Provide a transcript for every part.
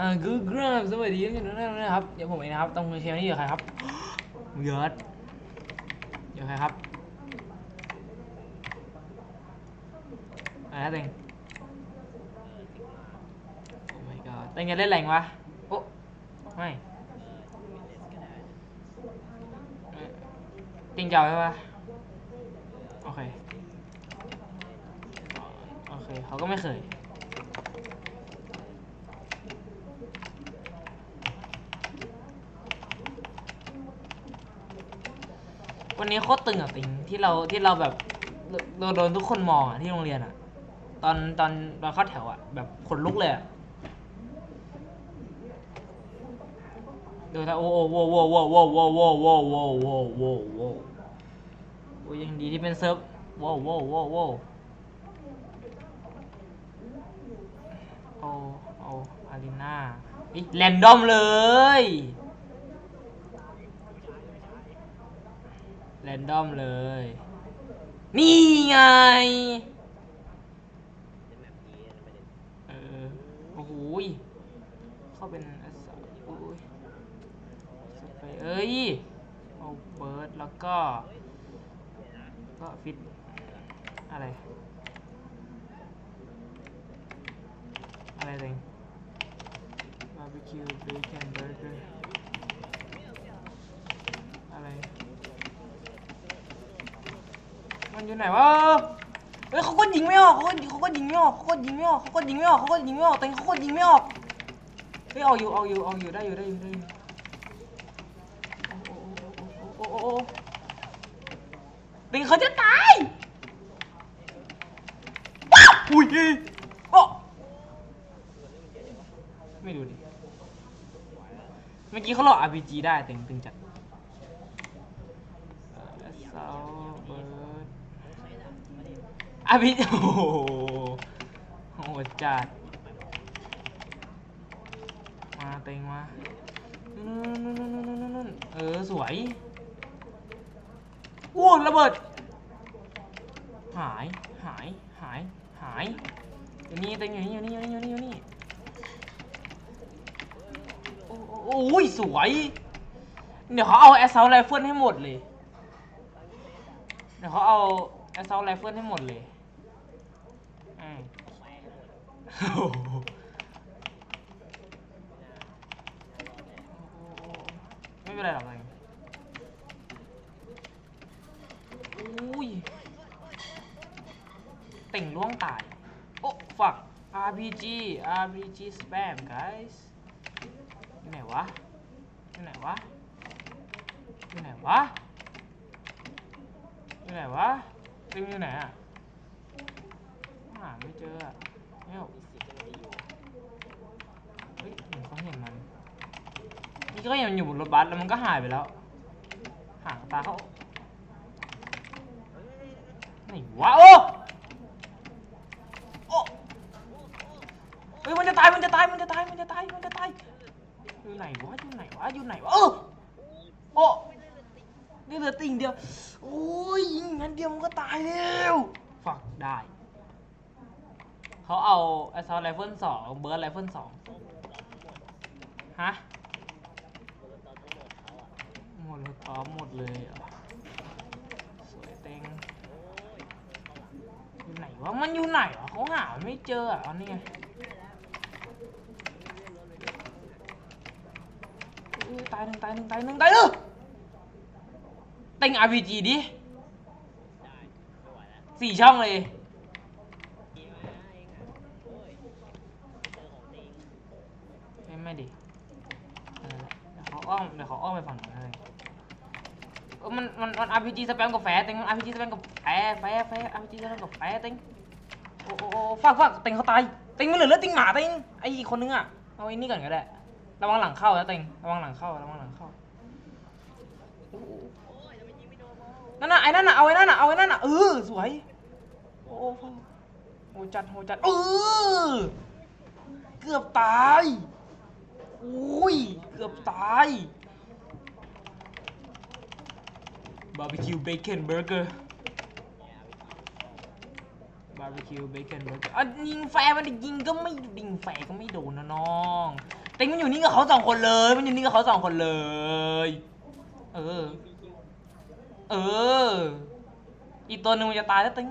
อ่ากูกราบสวัสดีทุกท่านนะครับ เดี๋ยวผมเองนะครับ ต้องเชียร์นี่อยู่ใครครับเยิร์ดอยู่ใครครับอะไรนะเต็งโอ้ my god เต็งจะเล่นแรงวะโอ้ไม่เต็งเจ้าใช่ปะโอเค โอเค เขาก็ไม่เคย วันนี้โคตรตึงอะติงที่เราที่เราแบบเราโดนทุกคนมองอะที่โรงเรียนอะตอนตอนตอนเข้าแถวอะแบบขนลุกเลยอะดูถ้าโอ้โอ้โว้โว้โว้โว้โว้โว้โว้โว้โว้โว้โว้โอ้ยังดีที่เป็นเซิร์ฟโว้โว้โว้โว้โอ้โอ้อารีนาอีแรนดอมเลย แรนดอมเลย นี่ไงเออ โอ้โหยเข้าเป็นอัสสะโอ้ยสไปเอ้ย เอาเบิร์ดแล้วก็ ก็ฟิต อะไร อะไรเองบาร์บีคิวเบคอนเบอร์เกอร์อะไร มัน อยู่ไหนวะเฮ้ยเขาก็ยิงไม่ออกเขาก็เขาก็ยิงไม่ออกเขาก็ยิงไม่ออกเขาก็ยิงไม่ออกเขาก็ยิงไม่ออกแต่เขาก็ยิงไม่ออกเฮ้ยเอาอยู่เอาอยู่เอาอยู่ได้อยู่ได้อยู่ได้อยู่โอ้โอ้โอ้ติงเขาจะตายว้าวอุ้ยโอ้ไม่ดูดิเมื่อกี้เขาหลอก RPG ได้ตึงตึงจัดเอ่อ Assault Bird อาพิโอ้โหโหดจัดมาเต็งมานู่นนู่นนู่นเออ สวยอ้ระเบิด หาย หาย หาย หายอยู่นี่เต็งอยู่นี่อยู่นี่อยู่นี่อยู่นี่อยู่นี่โอ้โอ้โอ้ยสวย เดี๋ยวเขาเอาแอสเซลไรเฟิลให้หมดเลย เดี๋ยวเขาเอาแอสเซลไรเฟิลให้หมดเลยอืมโอ้โห ไม่เป็นไรหรอกเลยอุ้ยติ่งล่วงตาย โอ้ฝัก RPG RPG spam guys อยู่ไหนวะอยู่ไหนวะอยู่ไหนวะอยู่ไหนวะติงอยู่ไหนอะหาไม่เจออะเอ้าเฮ้ยเหมือนเขาเห็นมันนี่ก็ยังอยู่บนรถบัสแล้วมันก็หายไปแล้วห่างตาเขาไหนวะโอ้โอ้เฮ้ยมันจะตายมันจะตายมันจะตายมันจะตายมันจะตายอยู่ไหนวะอยู่ไหนวะอยู่ไหนวะเออโอ้นี่เหลือติ่งเดียวโอ้ยยิงงั้นเดียวมันก็ตายแล้วฝักได้เขาเอา Assault Rifle สอง Burst Rifle สอง ฮะหมดเลยตอบหมดเลยเหรอสวยเต็งอยู่ไหนวะมันอยู่ไหนวะเขาหาไม่เจออะเอานี่ไงอุ๊ยตายหนึ่งตายหนึ่งตายหนึ่งตายเออเต็ง RPG ดิสี่ช่องเลย ไม่ไม่ดิเออเดี๋ยวเขา อ้อมเดี๋ยวเขาอ้อมไปฝั่งนู้นเลยเออมันมันมัน RPG สแปมกับแฟต็งมัน RPG สแปมกับแฟร์แฟแฟร์ RPG สแปมกับแฟต็งโอ้โอ้ฟักฟักต็งเขาตายต็งมันเหลือเลือดต็งหมาต็งไอ้อีกคนนึงอะเอาไอ้นี่ก่อนก็ได้ระวังหลังเข้านะเต็งระวังหลังเข้าระวังหลังเข้านั่นน่ะไอ้นั่นน่ะเอาไอ้นั่นน่ะเอาไอ้นั่นน่ะเออสวยโอ้โอ้ฟักโอ้จัดโหจัดเออเกือบตาย อุ้ย เกือบตายบาร์บีคิวเบคอนเบอร์เกอร์บาร์บีคิวเบคอนเบอร์เกอร์อะยิงแฟร์มันยิงก็ไม่ยิงแฟร์ก็ไม่โดนนะน้องเต็งมันอยู่นี่กับเขาสองคนเลย มันอยู่นี่กับเขาสองคนเลย เออ เออ อีกตัวหนึ่งมันจะตายแล้วเต็ง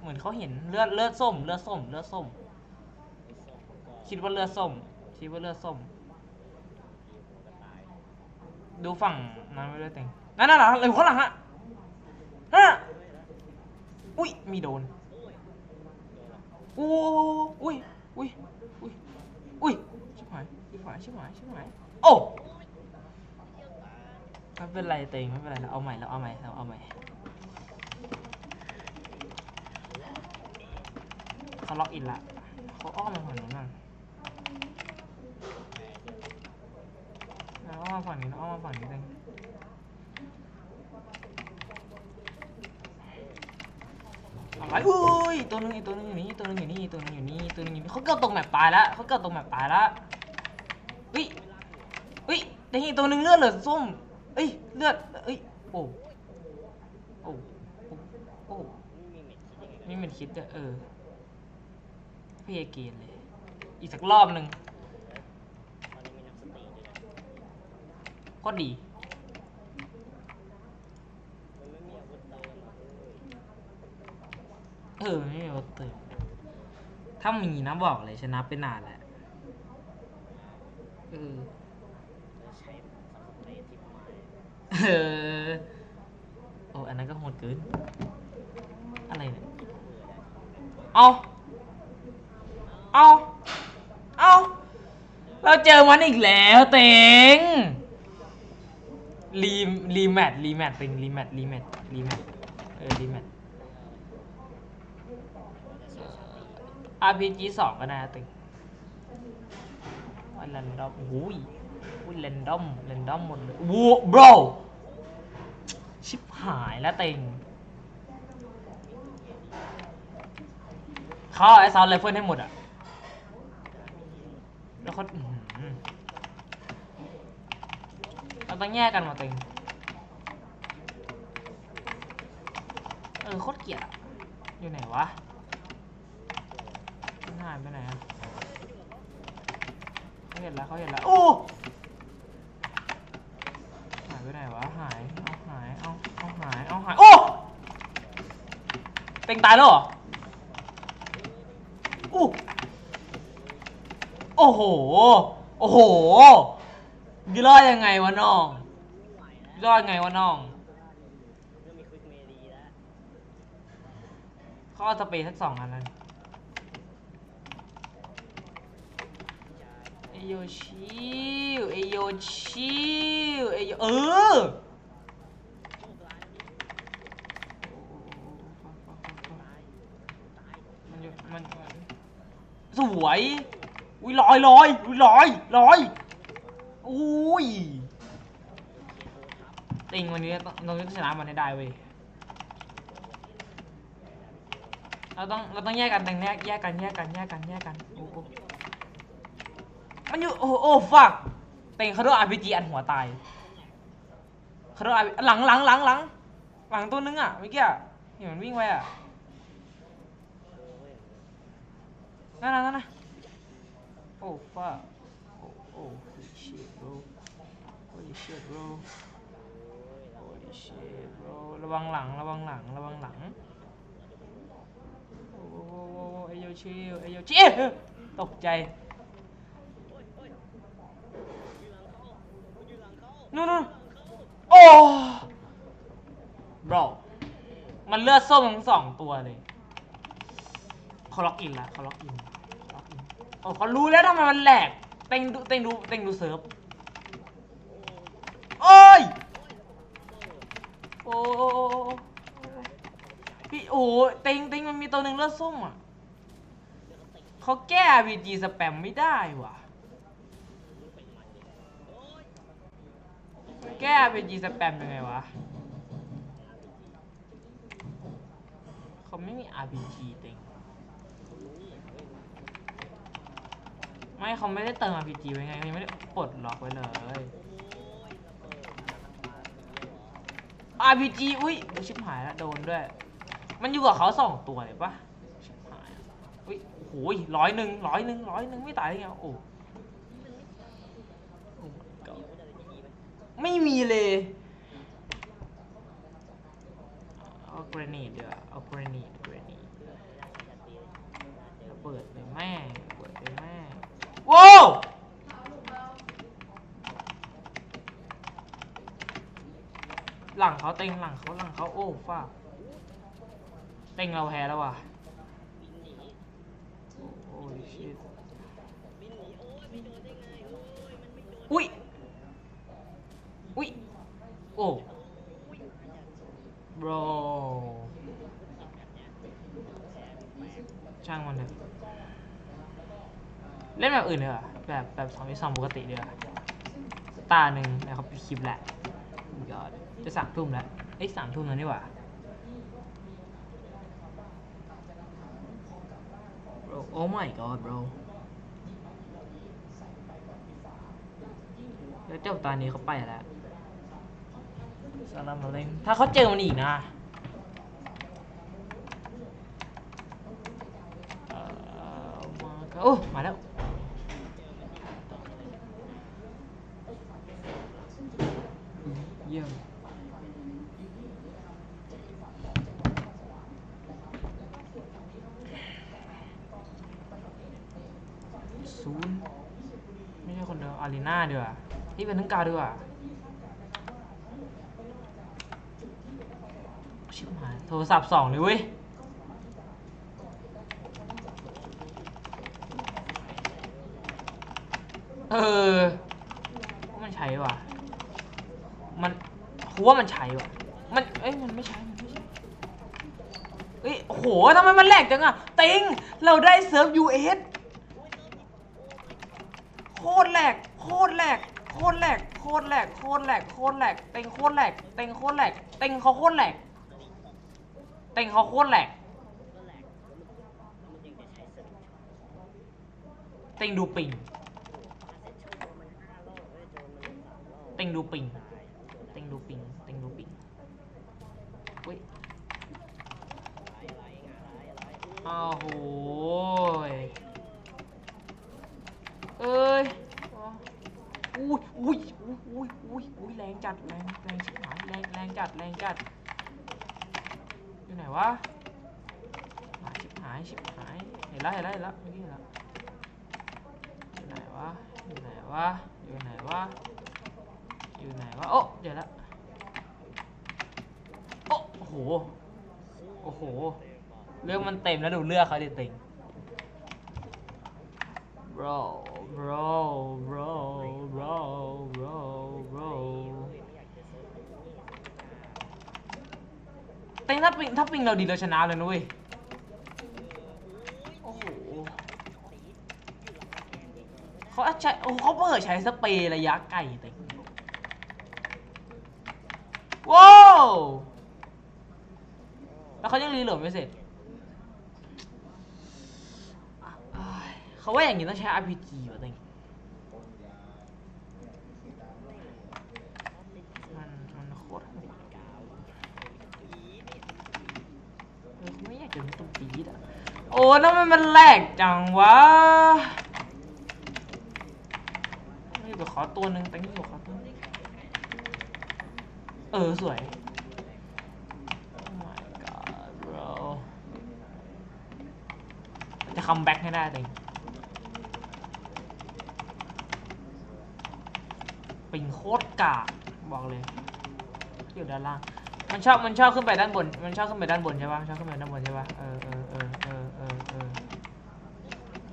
เหมือนเขาเห็นเลือดเลือดส้ม เลือดส้ม เลือดส้ม คิดว่าเลือดส้ม คิดว่าเลือดส้ม ดูฝั่งนั้นไว้ด้เต็งนั่นน่ะเหรอเลยข้างหลังอะนั่นน่ะอุ้ยมีโดนโอ้อุ้ยอุ้ยอุ้ยอุ้ยชิบหายชิบหายชิบหายชิบหายโอ้ไม่เป็นไรเต็งไม่เป็นไรเราเอาใหม่เราเอาใหม่เราเอาใหม่เขาล็อกอินละเขาอ้อมมาฝั่งนี้มั่งเราอ้อมมาฝั่ งนี้เราอ้อมมาฝั่งนี้เต็งอะไรอุ้ยตัวหนึงอีกตัวหนึงอยู่นี่ตัวหนึงอยู่นี่ตัวหนึงอยู่นี่ตัวนึงอยู่นี่เขาเกิดตรงแมปตายแล้วเขาเกิดตรงแมปตายแล้วเฮ้ยเฮ้ยแต่อีกตัวหนึงเลือดเหลือส้มเอ้ยเลือดเอ้ยโอ้โอ้โอ้โอ้ไม่เหมือนคิดเออพี่เอเกนเลย อีกสักรอบหนึ่ง็ดี เออไม่มีอาวุธเติมถ้ามีนะบอกเลยชนะไปนานแล้วเออเออโอ้อันนั้นก็โหดเกิน อะไรเนี่ย เอาเอาเอาเราเจอมันอีกแล้วเต็ง รีรีแมทรีแมทเป็นรีแมทรีแมทรีแมทเออรีแมท RPG สองก็น่าตึงว่าแรนดอมโอ้ยอุ้ยแรนดอมแรนดอมหมดเลยวูบรชิบหายแล้วเต็งเขาเอาไอ้ซาวไรเฟิลให้หมดอะ แล้วเขา ต้องแยกกันมาเต็งเออโคตรเกลียดอะอยู่ไหนวะมันหายไปไหนอะเขาเห็นแล้วเขาเห็นแล้วโอ้หายไปไหนวะหายเอาหายเอาเอาหายเอาหายโอ้เต็งตายแล้วเหรออู้โอ้โห โอ้โห ยรอดยังไงวะน้องรอดไงวะน้องขาเอสเปรย์สักสองอันแล้นเอโยชิวเอโยชิวเอโยเออมันมันสวย อุ้ยลอยลอยอุ้ยลอยลอย อุ้ยติงวันนี้ต้องเราต้องชนะมันให้ได้เว้ยเราต้องเราต้องแยกกันแต่งแยกแยกกันแยกกันแยกกันแยกกันโอ้โหมันอยู่โอ้โหโอ้ฟักเต็งเขาโดนอาร์พีจีอันหัวตายเขาโดน RPG หลังหลังหลังหลังหลังตัวนึงอะเมื่อกี้อะเห็นมันวิ่งไปอะนั่นน่ะนั่นนะโอ้ฟักโอ้โอ้ holy shit bro holy shit bro holy shit bro ระวังหลัง ระวังหลัง ระวังหลัง โอ้โหไอโยชิไอโยชิตกใจนู่นนู่นโอ้บรมันเลือดส้มทั้งสองตัวเลยเขาล็อกอินละเขาล็อกอินล็อกอินโอ้เขารู้แล้วทำไมมันแหลกเต็งดูเต็งดูเต็งดูเซิร์ฟโอ้ยโอ้ โอ้ต็งต็งมันมีตัวหนึ่งเลือดส้มอะเขาแก้ RPG สแปมไม่ได้ว่ะแก้ RPG สแปมยังไงวะเขาไม่มี RPG เต็งไม่เขาไม่ได้เติม RPG ไว้ไงเขายังไม่ได้ปลดล็อกไว้เลย RPG อุ้ยอุ๊ยชิบหายแล้วโดนด้วย มันอยู่กับเขาสองตัวเลยปะชิหายอะอุ้ยโอ้โร้อยหนึ่งร้อยหนึ่งร้อยหนึ่งไม่ตายได้ไงโอ้ไม่มีเลยเอากรนีเดี๋ยวาเอากรนีกรนีเปิดไปแม่เปิดไปแม่โว้วหลังเขาเต็งหลังเขาหลังเขาโอ้ฟ้า เต็งเราแพ้แล้วว่ะโอ้ยชิตอุ้ยอุ้ยโอ้ bro ช่างมันเถอะเล่นแบบอื่นเถอะแบบแบบสองวิสองปกติเดียวตาหนึ่งแล้วเขาปิดคลิปแหละยอดจะสามทุ่มแล้วเอ้ยสามทุ่มแล้วนี่หว่า bro oh my god bro แล้วเจ้าตานี้เขาไปแล้วสลามอะลัยกุมถ้าเขาเจอมันอีกนะเออมาก็โอ้ มาแล้ว เยี่ยม ศูนย์ไม่ใช่คนเดียวอา รีนาดีกว่าที่เป็นทั้งกาดีกว่าชิบหายโทรศัพท์สองเลยเว้ยเออว่ามันใช้ว่ะ มันกูว่ามันใช้ว่ะ มัน เอ้ย มันไม่ใช้ มันไม่ใช้ เอ้ยโหทำไมมันแหลกจังอะต็งเราได้เซิร์ฟ US โคตรแหลก คตรแหลกโคตรแหลกโคตรแหลกโคตรแหลกโคตรแหลกเต็งโคตรแหลกเต็งโคตรแหลกเต็งเขาโคตรแหลกเต็งเขาโคตรแหลกเต็งดูปิงเต็งดูปิงเต็งดูปิงเต็งดูปิงเฮ้ยอ้าวโหยเอ้ยอุ้ยอุ้ยอุ้ยอุ้ยอุ้ยอุ้ยแรง จัดแรงแรงชิบหายแรงแรงจัดแรงจัดอยู่ไหนวะอะชิบหายชิบหายเห็นแล้วเห็นแล้วเห็นแล้วเมื่อกี้เห็นแล้วอยู่ไหนวะอยู่ไหนวะอยู่ไหนวะอยู่ไหนวะโอ้เดี๋ยวละโอ้โอ้โหโอ้โหเรื่องมันเต็มแล้วดูเลือกเขาดิเต็ง bro bro bro bro bro bro เต็งถ้าปิงถ้าปิงเราดีเราชนะเลยนุ้ยโอ้โหเขาใช้โอ้เขาเปิดใช้สเปรย์ระยะไกลเต็งว้าวแล้วเขายังรีโหลดไม่เสร็จเขาว่าอย่างนี้ต้องใช้ RPG วะเต็งมันมันโคตรโหดเออไม่อยากจะเป็น ตัวปีดอะโอ้แล้วมันมันแหลกจังวะนี่เดี๋ยวขอตัวหนึ่งเต็งอยู่ขอตัวหนึ่งเออ สวย Oh my god bro จะคัมแบ็กให้ได้เต็งปิงโคตรกากบอกเลย อยู่ด้านล่าง มันชอบมันชอบขึ้นไปด้านบน มันชอบขึ้นไปด้านบนใช่ปะชอบขึ้นไปด้านบนใช่ปะเออเออเออเออเออเออ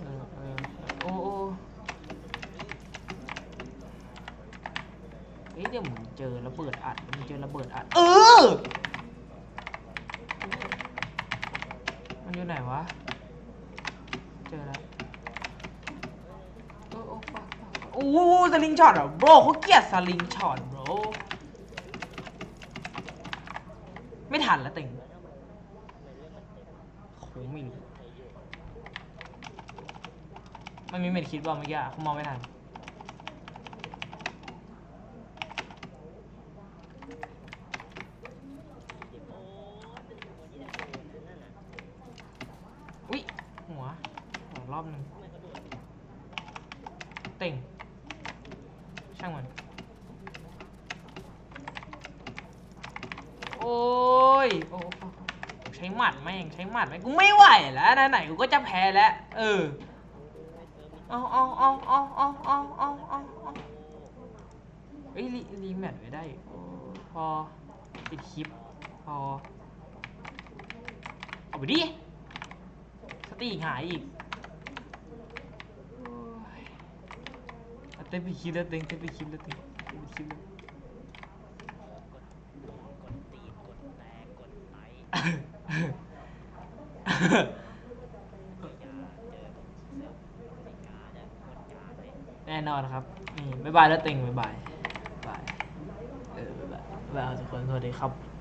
เออเออโอ้โอ้เฮ้ยเดี๋ยวผมเจอระเบิดอัดมันเจอระเบิดอัด เออ มันอยู่ไหนวะ เจอแล้วโอ้โอ้ฟักฟักโอ้โหสลิงช็อตเหรอ bro เขาเกลียดสลิงช็อต bro ไม่ทันแล้วติงโหไม่รู้มันมีเม็ดคิดว่าเมื่อกี้อะเขามองไม่ทันอุ๊ยหัวหัวรอบหนึ่งเต่งช่างมัน โอ้ ยโอ้ใช้หมัดแม่งใช้หมัดแม่งกูไม่ไหวแล้วนะไหนกูก็จะแพ้แล้ว เออเอาเอาเอาเอาเอาเอาเอาเอาเอาเอ้ยรีรีแมทไว้ได้ พอปิดคลิป พอ เอาไปดิ สติหายอีกเต้นไปคลิปแล้วเต้นเต้นไปคลิปแล้วเต้นเต้นไปคลิปแล้ว กดตีนกดแตกกดไตอย่าเจอเสือกไม่กล้าจะกดกาเลย แน่นอนครับนี่บ๊ายบายแล้วเต็งบ๊ายบายบ๊ายบายเออบ๊ายบายบ๊ายบายทุกคนสวัสดีครับ